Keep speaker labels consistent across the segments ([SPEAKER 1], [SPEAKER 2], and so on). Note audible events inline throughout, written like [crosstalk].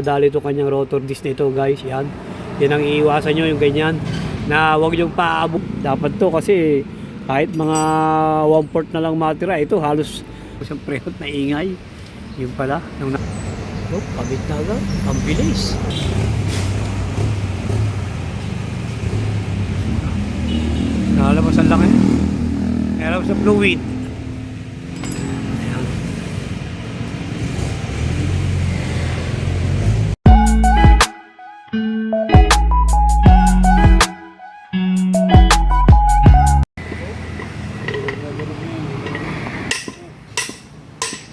[SPEAKER 1] Dali ito kanyang rotor disc nito guys, yan. Yan ang iiwasan nyo, yung ganyan. Na huwag yung paabot. Dapat to kasi kahit mga one port na lang matira, ito halos isang prehot na ingay. Yun pala. Nung na- oh, pabit na agad. Ang bilis. Nakalabas ang laki. Nakalabas sa fluid.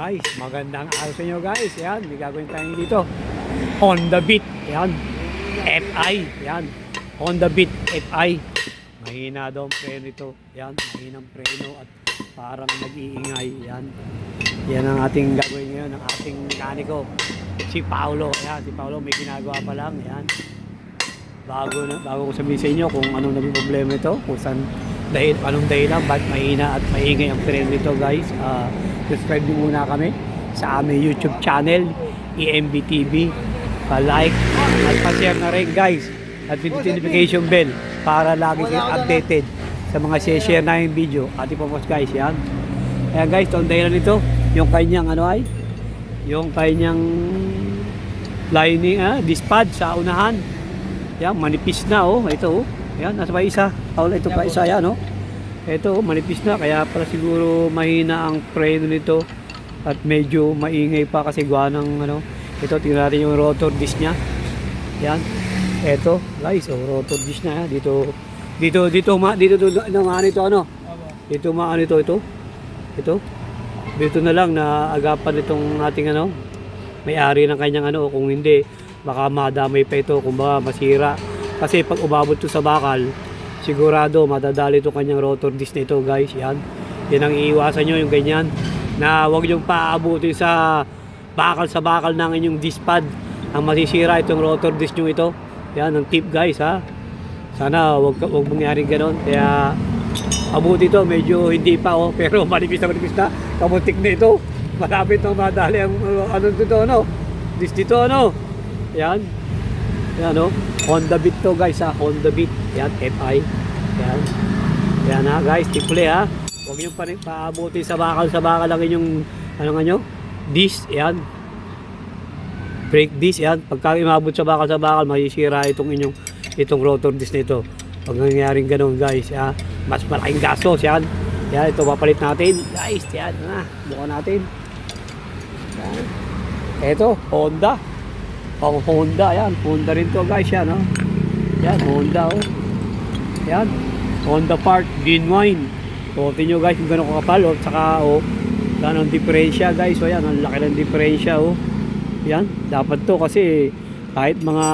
[SPEAKER 1] Guys, magandang araw sa inyo guys. Yan, may gagawin tayo dito. Honda Beat. Yan. FI. Yan. Honda Beat FI. Mahina daw ang preno ito. Yan, mahinang preno at parang nag-iingay. Yan. Yan ang ating gagawin ngayon, ang ating mekaniko. Si Paolo. Yan, si Paolo may ginagawa pa lang. Yan. Bago na, bago ko sabihin sa inyo kung anong naging problema ito, kung saan dahil anong dahilan, bakit mahina at maingay ang preno nito guys. Ah, subscribe din muna kami sa aming YouTube channel, EMB TV. Pa-like at pa-share na rin guys. At with notification bell para lagi kayo updated sa mga share na yung video. Ati po po guys, yan. Ayan guys, ang dahilan nito. Yung kanyang ano ay, yung kanyang lining, ah, dispad sa unahan. Yan, manipis na oh. Ito oh. Yan, nasa pa isa. Oh, ito pa isa yan oh. Ito, oh, manipis na. Kaya pala siguro mahina ang preno nito. At medyo maingay pa kasi gawa ng ano. Ito, tingnan natin yung rotor disc niya. Yan. Ito, guys, oh, rotor disc na. Dito, dito, dito, ma, dito, dito, ano ito, ano? Dito, ma, ano ito, ito? Ito? Dito na lang na agapan itong ating ano, may-ari ng kanyang ano, kung hindi, baka madamay pa ito, kung baka masira. Kasi pag umabot to sa bakal, sigurado madadali itong kanyang rotor disc na ito guys, yan. Yan ang iiwasan nyo, yung ganyan, na huwag yung paabutin sa bakal sa bakal ng inyong disc pad. Ang masisira itong rotor disc nyo ito. Yan, ang tip guys ha. Sana wag, wag mangyari ganon. Kaya abuti ito, medyo hindi pa oh, [laughs] pero manipis na manipis na. Kamuntik na ito. Malapit na madali ang ano dito ano. Dis dito ano. Yan. Yan oh. Honda Beat to guys ha. Honda Beat. Yan, FI. Yan. Yan ha guys, tiple ha. Huwag nyo pa rin paabuti sa bakal sa bakal lang inyong ano nga nyo? Disc. Yan. Brake disc yan. Pagka umabot sa bakal sa bakal, masisira itong inyong itong rotor disc nito. Pag nangyaring ganun guys, ha, mas malaking gastos yan. Yan, ito papalit natin. Guys, yan na. Buka natin. Yan. Ito, Honda. Pang Honda, yan. Honda rin to guys, yan. Oh. Yan, Honda, oh. Yan. Honda part, genuine. So, nyo guys kung gano'n kakapal, oh. Tsaka, oh, gano'n ang diferensya guys. So, yan, ang laki ng diferensya, oh. Yan, dapat to kasi kahit mga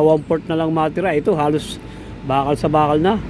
[SPEAKER 1] one port na lang matira, ito halos bakal sa bakal na.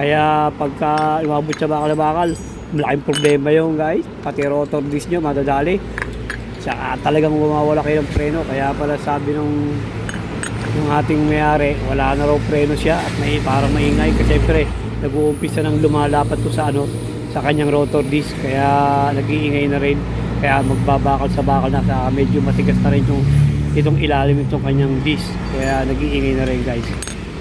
[SPEAKER 1] Kaya pagka umabot sa bakal na bakal, malaking problema yung guys. Pati rotor disc nyo madadali. Saka talagang mawawala kayo ng preno. Kaya pala sabi nung yung ating mayari, wala na raw preno siya at may parang maingay. Kasi syempre nag-uumpisa nang lumalapat to sa ano sa kanyang rotor disc. Kaya nag-iingay na rin. Kaya magbabakal sa bakal na sa medyo matigas na rin yung itong ilalim itong kanyang disc. Kaya nag-iingay na rin guys.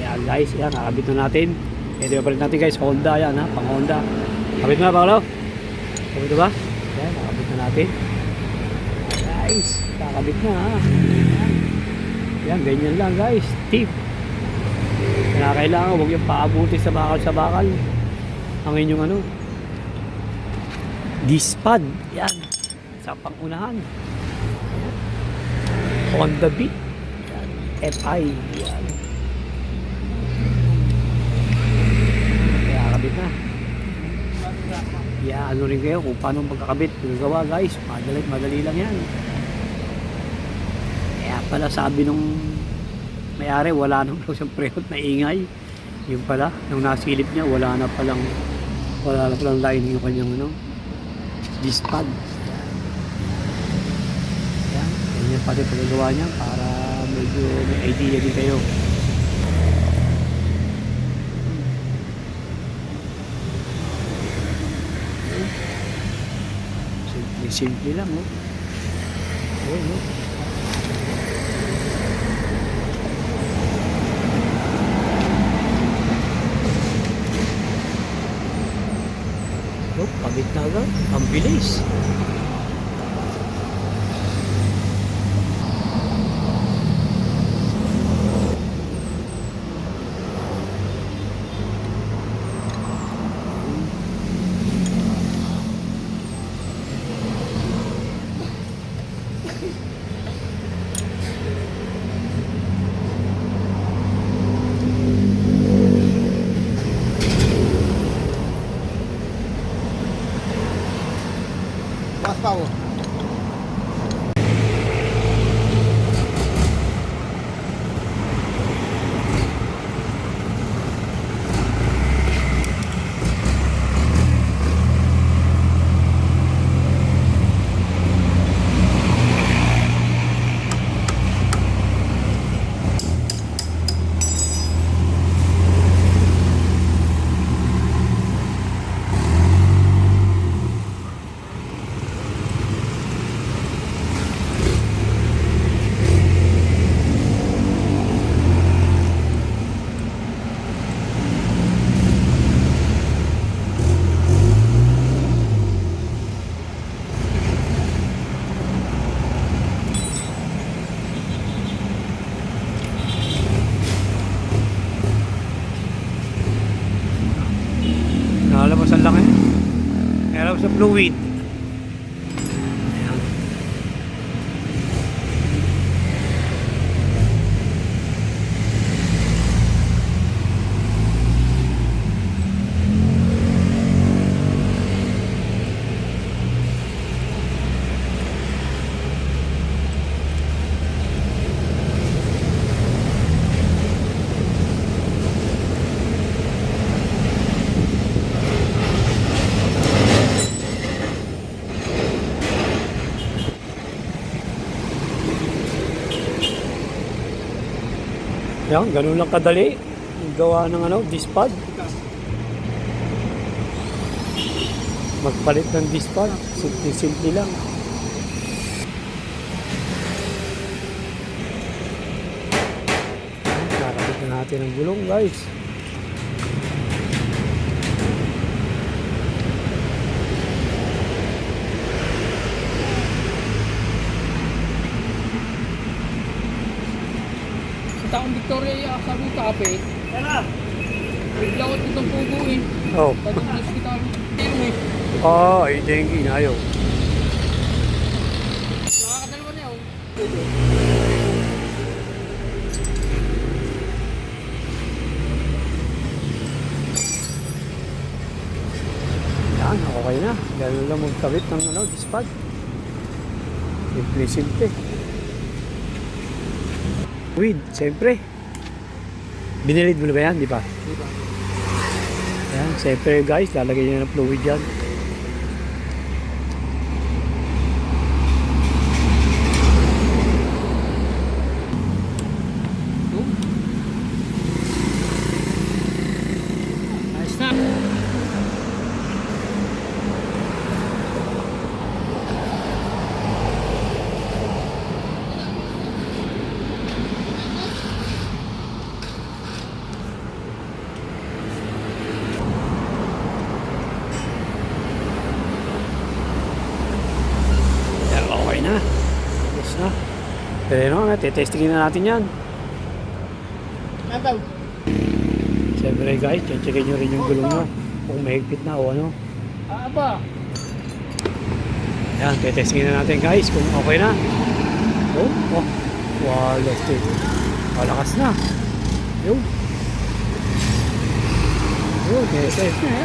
[SPEAKER 1] Kaya guys yan nakabit na natin. Ito rin natin guys? Honda yan ha? Pang Honda. Kabit mo na Paolo? Kabit ba? Yan nakabit na natin guys. Kakabit na ha? Yan ganyan lang guys. Tip. Kailangan huwag yung paabuti sa bakal sa bakal. Ang inyong ano? Dispad. Yan. Sa pangunahan. Honda Beat. Yan. FI yan. Kaya kabit na. Kaya ano rin kayo kung paano magkakabit. Gagawa guys. Madali, madali lang yan pala sabi nung may-ari wala nang daw siyang prehot na ingay yun pala nung nasilip niya wala na palang wala na palang lining yung kanyang ano dispad yan ganyan pati pagagawa niya para medyo may idea din kayo simple simple lang oh. Oh, oh. Agad. Ang bilis.
[SPEAKER 2] Mas
[SPEAKER 1] fluid. Yan, ganun lang kadali. Gawa ng ano, dispad. Magpalit ng dispad. Simple-simple lang. Nakakabit na natin ang gulong guys.
[SPEAKER 2] Taong Victoria, yung sabi ko kape. Bigla ko itong pugo eh.
[SPEAKER 1] Oh.
[SPEAKER 2] Pag-ibig kita ang tiro eh.
[SPEAKER 1] Ah, ay, dengue na ayaw.
[SPEAKER 2] Nakakadalawa na yun.
[SPEAKER 1] Yan, okay na. Ganun lang magkabit ng ano, dispad. Simple-simple. Fluid, siyempre. Binilid mo na ba yan, di ba? Yan, siyempre guys, lalagay nyo ng fluid yan.
[SPEAKER 2] Ayos na.
[SPEAKER 1] Yan, okay na. Yes na. Pero ano, testingin na natin yan.
[SPEAKER 2] Antaw.
[SPEAKER 1] Siyempre guys, checkin nyo rin yung gulong nyo. Kung mahigpit na o ano.
[SPEAKER 2] Aba.
[SPEAKER 1] Yan, testingin na natin guys kung okay na. Oh, oh. Wow, do it. Malakas na. Yun. Yun, test test na.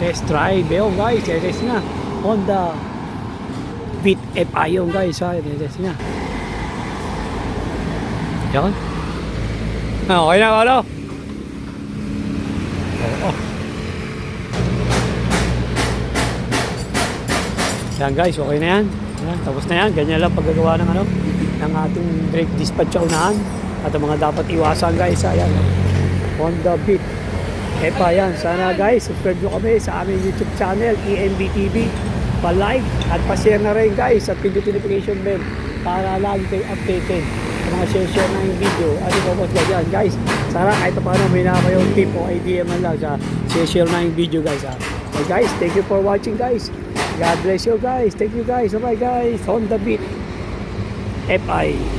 [SPEAKER 1] Test drive. Yun guys, test na. Honda Beat FI yun guys ha. Test na. Yan. Ah, okay na, ano? Oo. Yan guys, okay na yan. Yan, tapos na yan. Ganyan lang paggagawa ng ano, ng ating brake dispatch unahan. At ang mga dapat iwasan guys, ayan. Honda Beat. Epa yan. Sana guys, subscribe nyo kami sa aming YouTube channel, EMB TV. Pa-like at pa-share na rin guys at pindutin notification bell para lagi kayo updated mga share-share yung video. At ikaw boss dyan guys. Sana kahit pa paano may na kayong tip o idea man lang sa share-share yung video guys ha. Okay guys, thank you for watching guys. God bless you guys. Thank you guys. Bye guys. On the beat. FI.